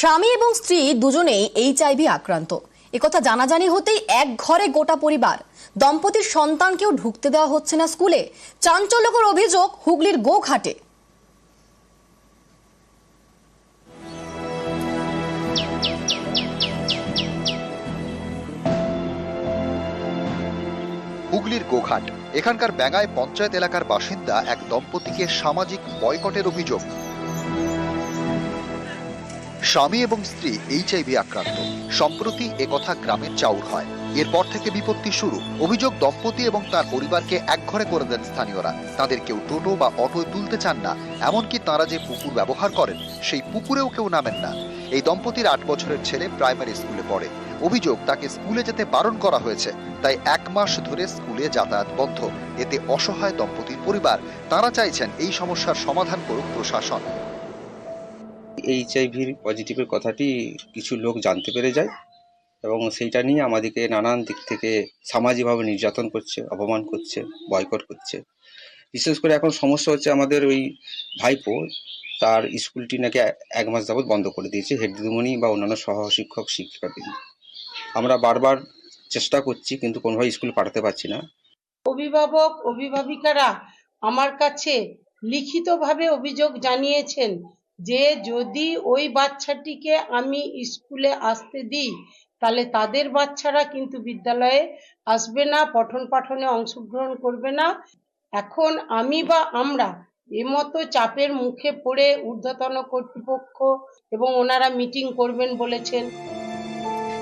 স্বামী এবং স্ত্রী দুজনেই এইচআইভি আক্রান্ত। একথা জানাজানি হতেই এক ঘরে গোটা পরিবার, দম্পতির সন্তানকেও ঢুকতে দেওয়া হচ্ছে না স্কুলে। চাঞ্চল্যকর অভিযোগ হুগলির গোঘাটে। হুগলির গোঘাট, এখানকার ব্যাঙায় পঞ্চায়েত এলাকার বাসিন্দা এক দম্পতিকে সামাজিক বয়কটের অভিযোগ। স্বামী এবং স্ত্রী এইচআইভি আক্রান্ত। সম্প্রতি একথা গ্রামের চাউর হয়। এরপর থেকে বিপত্তি শুরু। অভিযোগ দম্পতি এবং তার পরিবারকে একঘরে করে দেন স্থানীয়রা। তাদের কেউ টোটো বা অটোয় তুলতে চান না। এমনকি তারা যে পুকুর ব্যবহার করেন, সেই পুকুরেও কেউ নামেন না। এই দম্পতির আট বছরের ছেলে প্রাইমারি স্কুলে পড়ে। অভিযোগ, তাকে স্কুলে যেতে বারণ করা হয়েছে। তাই এক মাস ধরে স্কুলে যাতায়াত বন্ধ। এতে অসহায় দম্পতির পরিবার। তারা চাইছেন এই সমস্যার সমাধান করুক প্রশাসন। এইচআইভির পজিটিভের কথাটি কিছু লোক জানতে পেরে যায় এবং সেইটা নিয়ে আমাদেরকে নানান দিক থেকে সামাজিকভাবে নির্যাতন করছে, অপমান করছে বয়কট করছে। বিশেষ করে এখন সমস্যা হচ্ছে আমাদের ওই ভাইপো, তার স্কুলটি নাকি এক মাস যাবৎ বন্ধ করে দিয়েছে হেড দিদিমণি বা অন্যান্য সহ শিক্ষক শিক্ষিকাদের আমরা বারবার চেষ্টা করছি, কিন্তু কোনোভাবে স্কুল পাঠাতে পারছি না। অভিভাবক, অভিভাবিকারা আমার কাছে লিখিতভাবে অভিযোগ জানিয়েছেন যে যদি ওই বাচ্চাটিকে আমি স্কুলে আসতে দিই, তাহলে তাদের বাচ্চারা কিন্তু বিদ্যালয়ে আসবে না, পঠন পাঠনে অংশগ্রহণ করবে না। এখন আমি বা আমরা এমতো চাপের মুখে পড়ে ঊর্ধ্বতন কর্তৃপক্ষ এবং ওনারা মিটিং করবেন বলেছেন।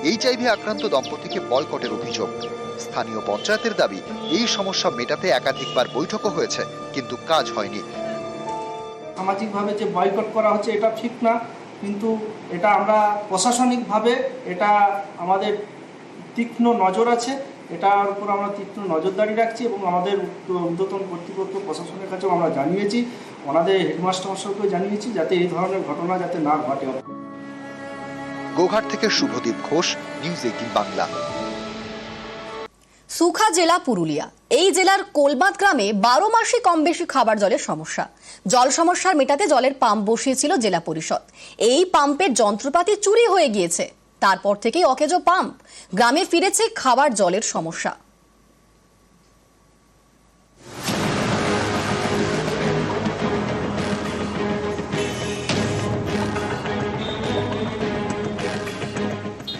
এইচআইভি আক্রান্ত দম্পতিকে বয়কটের অভিযোগ। স্থানীয় পঞ্চায়েতের দাবি, এই সমস্যা মেটাতে একাধিকবার বৈঠকও হয়েছে, কিন্তু কাজ হয়নি। সামাজিকভাবে যে বয়কট করা হচ্ছে এটা ঠিক না। কিন্তু এটা আমরা প্রশাসনিকভাবে এটা আমাদের তীক্ষ্ণ নজর আছে। এটার উপর আমরা তীক্ষ্ণ নজরদারি রাখছি এবং আমাদের ঊর্ধ্বতন কর্তৃপক্ষ প্রশাসনের কাছেও আমরা জানিয়েছি ওনাদের হেডমাস্টার মশাইকেও জানিয়েছি যাতে এই ধরনের ঘটনা যাতে না ঘটে। গোঘাট থেকে শুভদীপ ঘোষ নিউজ এইটিন বাংলা। সুখা জেলা পুরুলিয়া। এই জেলার কোলবাদ গ্রামে বারো মাসে কম বেশি খাবার জলের সমস্যা। জল সমস্যার মেটাতে জলের পাম্প বসিয়েছিল জেলা পরিষদ। এই পাম্পের যন্ত্রপাতি চুরি হয়ে গিয়েছে। তারপর থেকেই অকেজো পাম্প। গ্রামে ফিরেছে খাবার জলের সমস্যা।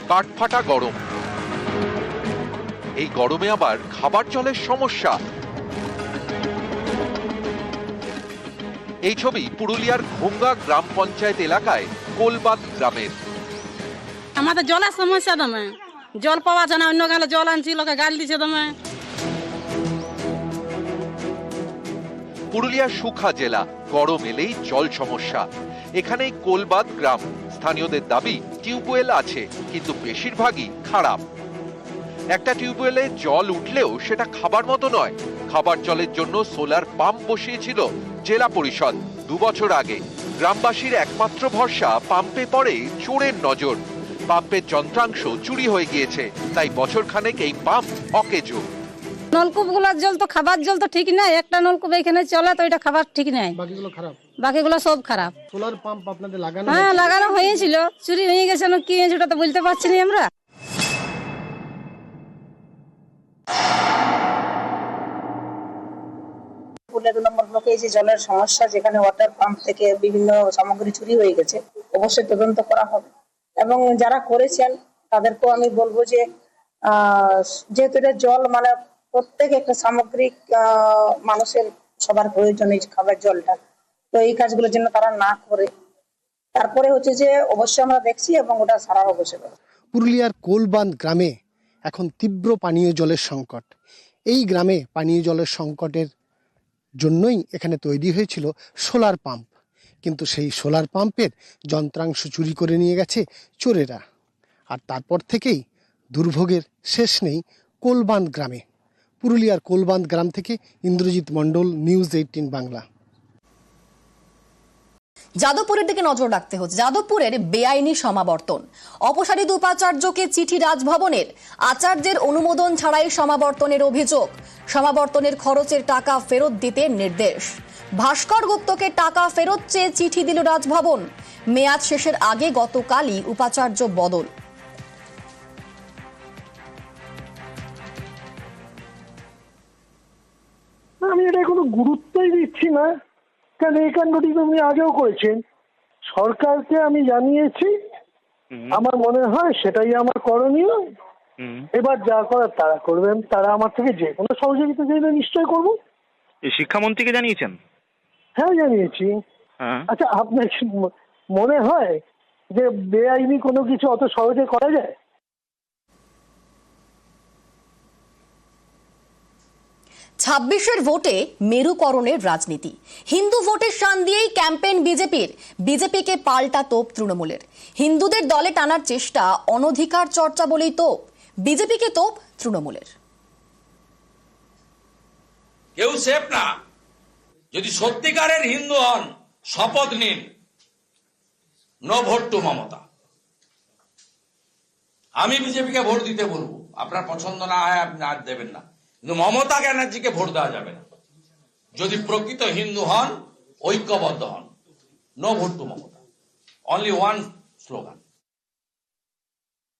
কাঠফাটা গরম। এই গরমে আবার খাবার জলের সমস্যা। এই ছবি পুরুলিয়ার ঘোঙ্গা গ্রাম পঞ্চায়েত এলাকায় কোলবাদ গ্রামের। আমাদের জলের সমস্যা দমে। জল পাওয়া যায় না অন্য গেলে জল আনছি লোকে গাল দিছে দমে। পুরুলিয়ার সুখা জেলা গরম এলেই জল সমস্যা। এখানেই কোলবাদ গ্রাম। স্থানীয়দের দাবি টিউবওয়েল আছে কিন্তু বেশিরভাগই খারাপ। একটা টিউবওয়েলে জল উঠলেও সেটা খাবার মতো নয়। খাবার জলের জন্য সোলার পাম্প বসিয়েছিল জেলা পরিষদ দু বছর আগে। গ্রামবাসীর একমাত্র ভরসা পাম্পে পড়ে চোরের নজর। পাম্পের যন্ত্রাংশ চুরি হয়ে গিয়েছে তাই বছর খানেক এই পাম্প অকেজো। নলকূপগুলার জল তো খাবার জল তো ঠিক নাই একটা নলকূপ এখানে চলে তো এটা খাবার ঠিক নাই। বাকিগুলো খারাপ? বাকিগুলো সব খারাপ। সোলার পাম্প আপনাদের লাগানো হ্যাঁ লাগানো হয়েছিল চুরি হয়ে গেছে কি হয়েছে ওটা তো বলতে পারছি না আমরা। দু নম্বর ব্লকে এই যে জলের সমস্যা, যেখানে ওয়াটার পাম্প থেকে বিভিন্ন সামগ্রী চুরি হয়ে গেছে, অবশ্যই তদন্ত করা হবে। এবং যারা করেছেন, তাদেরকেও আমি বলব যে যেহেতু এটা জল মানে প্রত্যেক একটা সামগ্রিক মানুষের সবার প্রয়োজন এই খাবার জলটা। তো এই কাজগুলোর জন্য তারা না করে। তারপরে হচ্ছে যে, অবশ্যই আমরা দেখছি এবং ওটা সারা অবশ্যই পুরুলিয়ার কোলবান্ধ গ্রামে এখন তীব্র পানীয় জলের সংকট। এই গ্রামে পানীয় জলের সংকটের জন্যই এখানে তৈরি হয়েছিল সোলার পাম্প। কিন্তু সেই সোলার পাম্পের যন্ত্রাংশ চুরি করে নিয়ে গেছে চোরেরা। আর তারপর থেকেই দুর্ভোগের শেষ নেই কোলবান্ধ গ্রামে। পুরুলিয়ার কোলবান্ধ গ্রাম থেকে ইন্দ্রজিৎ মণ্ডল, নিউজ এইটিন বাংলা। যাদবপুরের দিকে নজর রাখতে হচ্ছে। যাদবপুরের বেআইনি সমাবর্তন। অপসারিত উপাচার্যকে চিঠি রাজভবনের। আচার্যের অনুমোদন ছাড়াই সমাবর্তনের অভিযোগ। সমাবর্তনের খরচের টাকা ফেরত দিতে নির্দেশ। ভাস্কর গুপ্তকে টাকা ফেরত চেয়ে চিঠি দিল রাজভবন। মেয়াদ শেষের আগে গতকালই উপাচার্য বদল। আমি এটা কোনো গুরুত্বই দিচ্ছি না। কারণ এই কাণ্ডটি তো উনি আগেও করেছেন। সরকারকে আমি জানিয়েছি। আমার মনে হয় সেটাই আমার করণীয়। এবার যা করার তারা করবেন তারা আমার থেকে যে কোনো সহযোগিতা চাইলে নিশ্চয় করব। শিক্ষামন্ত্রীকে জানিয়েছেন? হ্যাঁ জানিয়েছি। হ্যাঁ। আচ্ছা আপনার মনে হয় যে বেআইনি কোনো কিছু অত সহজে করা যায়? ছাব্বিশের ভোটে মেরুকরণের রাজনীতি। হিন্দু ভোটের শান দিয়েই ক্যাম্পেইন বিজেপির। বিজেপিকে পাল্টা তোপ তৃণমূলের। হিন্দুদের দলে টানার চেষ্টা, অনধিকার চর্চা বলেই তোপ। বিজেপিকে তোপ তৃণমূলের। কেউ সেফ না। যদি সত্যিকারের হিন্দু হন, শপথ নিন। No vote to Mamata. আমি বিজেপিকে ভোট দিতে বলব। আপনার পছন্দ না হয়, আপনি আর দেবেন না। কিন্তু মমতা ব্যানার্জিকে ভোট দেওয়া যাবে না। যদি প্রকৃত হিন্দু হন, ঐক্যবদ্ধ হন no vote to Mamata. Only one slogan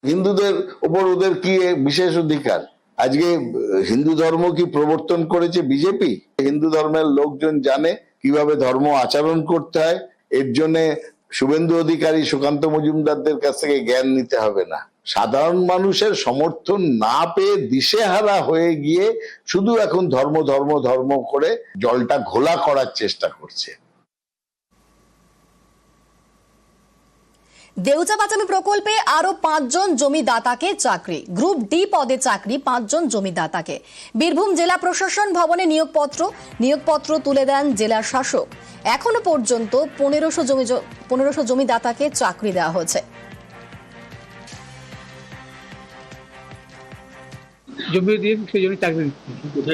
হিন্দুদের ওপর ওদের কি বিশেষ অধিকার? আজকে হিন্দু ধর্ম কি প্রবর্তন করেছে বিজেপি? হিন্দু ধর্মের লোকজন জানে কীভাবে ধর্ম আচরণ করতে হয়। এর জন্য শুভেন্দু অধিকারী সুকান্ত মজুমদারদের কাছ থেকে জ্ঞান নিতে হবে না। সাধারণ মানুষের সমর্থন না পেয়ে দিশেহারা হয়ে গিয়ে শুধু এখন ধর্ম ধর্ম ধর্ম করে জলটা ঘোলা করার চেষ্টা করছে। দেউচা বাঁচানো প্রকল্পে আরও পাঁচজন জমিদাতাকে চাকরি। গ্রুপ ডি পদে চাকরি পাঁচজন জমিদাতাকে। বীরভূম জেলা প্রশাসন ভবনে নিয়োগপত্র। নিয়োগপত্র তুলে দেন জেলার শাসক। এখনও পর্যন্ত পনেরোশো জমি পনেরোশো জমিদাতাকে চাকরি দেওয়া হয়েছে। জমি দিয়ে সেই জন্য চাকরি দিচ্ছে।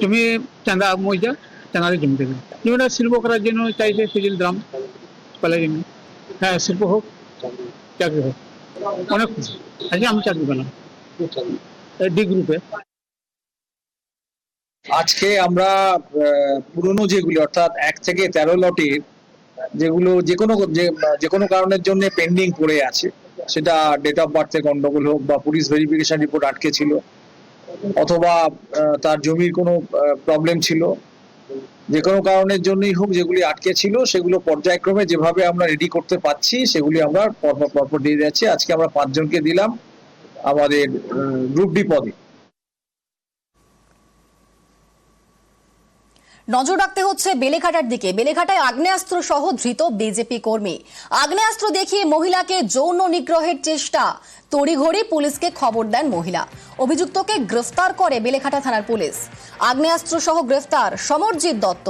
জমি? চাঁদা মইজা চাঁদারে জমি দেবে জমিটা শিল্প করার জন্য চাইছে সেই জন্য দাম পালা জমি। হ্যাঁ শিল্প হোক চাকরি হোক। অনেক খুশি আজকে আমি চাকরি পেলাম। ডি গ্রুপে আজকে আমরা পুরনো যেগুলি অর্থাৎ এক থেকে তেরো লটের যেগুলো যে কোনো যে- যে কোনো কারণের জন্য পেন্ডিং পড়ে আছে সেটা ডেট অফ বার্থে গন্ডগোল হোক বা পুলিশ ভেরিফিকেশন রিপোর্ট আটকে ছিল অথবা তার জমির কোনো প্রবলেম ছিল। যে কোনো কারণের জন্যই হোক যেগুলি আটকে ছিল, সেগুলো পর্যায়ক্রমে যেভাবে আমরা রেডি করতে পাচ্ছি সেগুলি আমরা পরপর পরপর দিয়ে যাচ্ছি আজকে আমরা পাঁচজনকে দিলাম আমাদের গ্রুপ ডি পদে। নজর রাখতে হচ্ছে বেলেঘাটার দিকে। বেলেঘাটায় আগ্নেয়াস্ত্র সহ ধৃত বিজেপি কর্মী। আগ্নেয়াস্ত্র দেখিয়ে মহিলাকে যৌন নিগ্রহের চেষ্টা। তড়িঘড়ি পুলিশকে খবর দেন মহিলা। অভিযুক্তকে গ্রেফতার করে বেলেঘাটা থানার পুলিশ। আগ্নেয়াস্ত্র সহ গ্রেফতার সমরজিৎ দত্ত।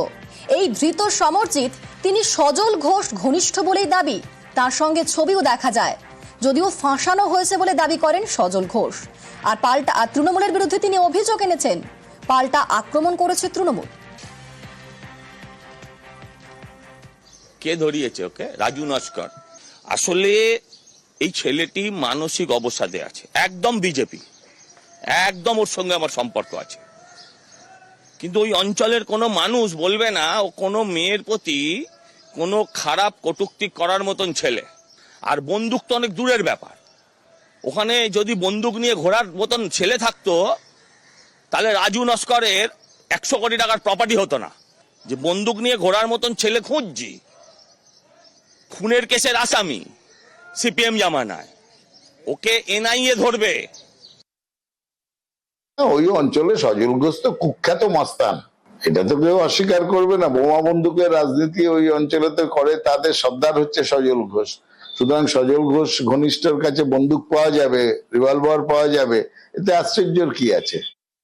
এই ধৃত সমরজিৎ তিনি সজল ঘোষ ঘনিষ্ঠ বলেই দাবি। তার সঙ্গে ছবিও দেখা যায়। যদিও ফাঁসানো হয়েছে বলে দাবি করেন সজল ঘোষ। আর পাল্টা তৃণমূলের বিরুদ্ধে তিনি অভিযোগ এনেছেন। পাল্টা আক্রমণ করেছে তৃণমূল। কে ধরিয়েছে, ওকে? রাজু নস্কর। আসলে এই ছেলেটি মানসিক অবসাদে আছে, একদম বিজেপি। একদম ওর সঙ্গে আমার সম্পর্ক আছে। কিন্তু ওই অঞ্চলের কোনো মানুষ বলবে না, ও কোনো মেয়ের প্রতি কোনো খারাপ কটূক্তি করার মতন ছেলে। আর বন্দুক তো অনেক দূরের ব্যাপার। ওখানে যদি বন্দুক নিয়ে ঘোরার মতন ছেলে থাকতো, তাহলে রাজু নস্করের একশো কোটি টাকার প্রপার্টি হতো না। যে বন্দুক নিয়ে ঘোরার মতন ছেলে খুঁজছি খুনের কেসের আসামি, সিপিএম জামানায়। ওকে এনআইএ ধরবে। ওই অঞ্চলে সজল ঘোষ তো কুখ্যাত মাস্তান। এটা তো কেউ অস্বীকার করবে না। বোমা বন্দুকের রাজনীতি ওই অঞ্চলে তো করে তাদের সর্দার হচ্ছে সজল ঘোষ। সুতরাং সজল ঘোষ ঘনিষ্ঠর কাছে বন্দুক পাওয়া যাবে, রিভলভার পাওয়া যাবে। এতে আশ্চর্যের কি আছে?